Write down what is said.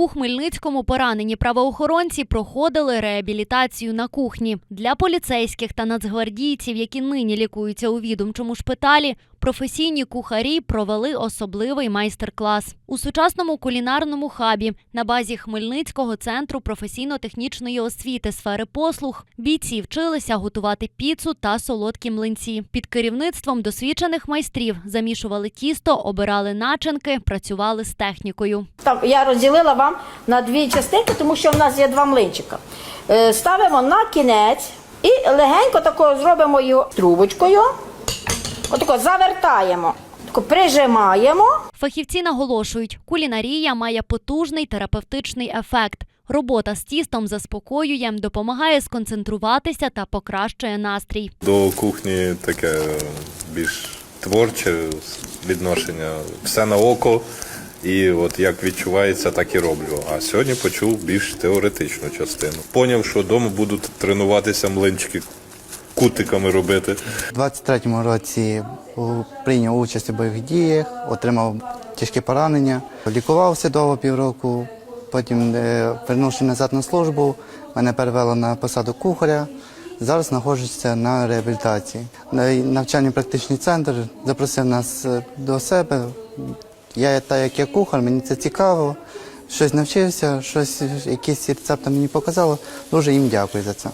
У Хмельницькому поранені правоохоронці проходили реабілітацію на кухні. Для поліцейських та нацгвардійців, які нині лікуються у відомчому шпиталі, професійні кухарі провели особливий майстер-клас. У сучасному кулінарному хабі на базі Хмельницького центру професійно-технічної освіти сфери послуг бійці вчилися готувати піцу та солодкі млинці. Під керівництвом досвідчених майстрів замішували тісто, обирали начинки, працювали з технікою. Я розділила вам на дві частинки, тому що в нас є два млинчика. Е, Ставимо на кінець і легенько тако зробимо його трубочкою. Отако завертаємо, прижимаємо. Фахівці наголошують, кулінарія має потужний терапевтичний ефект. Робота з тістом заспокоює, допомагає сконцентруватися та покращує настрій. До кухні таке е, більш творче відношення. Все на око. І от як відчувається, так і роблю. А сьогодні почув більш теоретичну частину. Поняв, що вдома буду тренуватися млинчики кутиками робити. У 23-му році прийняв участь у бойових діях, отримав тяжкі поранення, лікувався довго півроку. Потім, е, вернувши назад на службу, мене перевело на посаду кухаря. Зараз знаходжуся на реабілітації. Навчальний практичний центр запросив нас е, до себе. Я так як я кухар, мені це цікаво. Щось навчився, щось, якісь рецепти мені показало. Дуже їм дякую за це.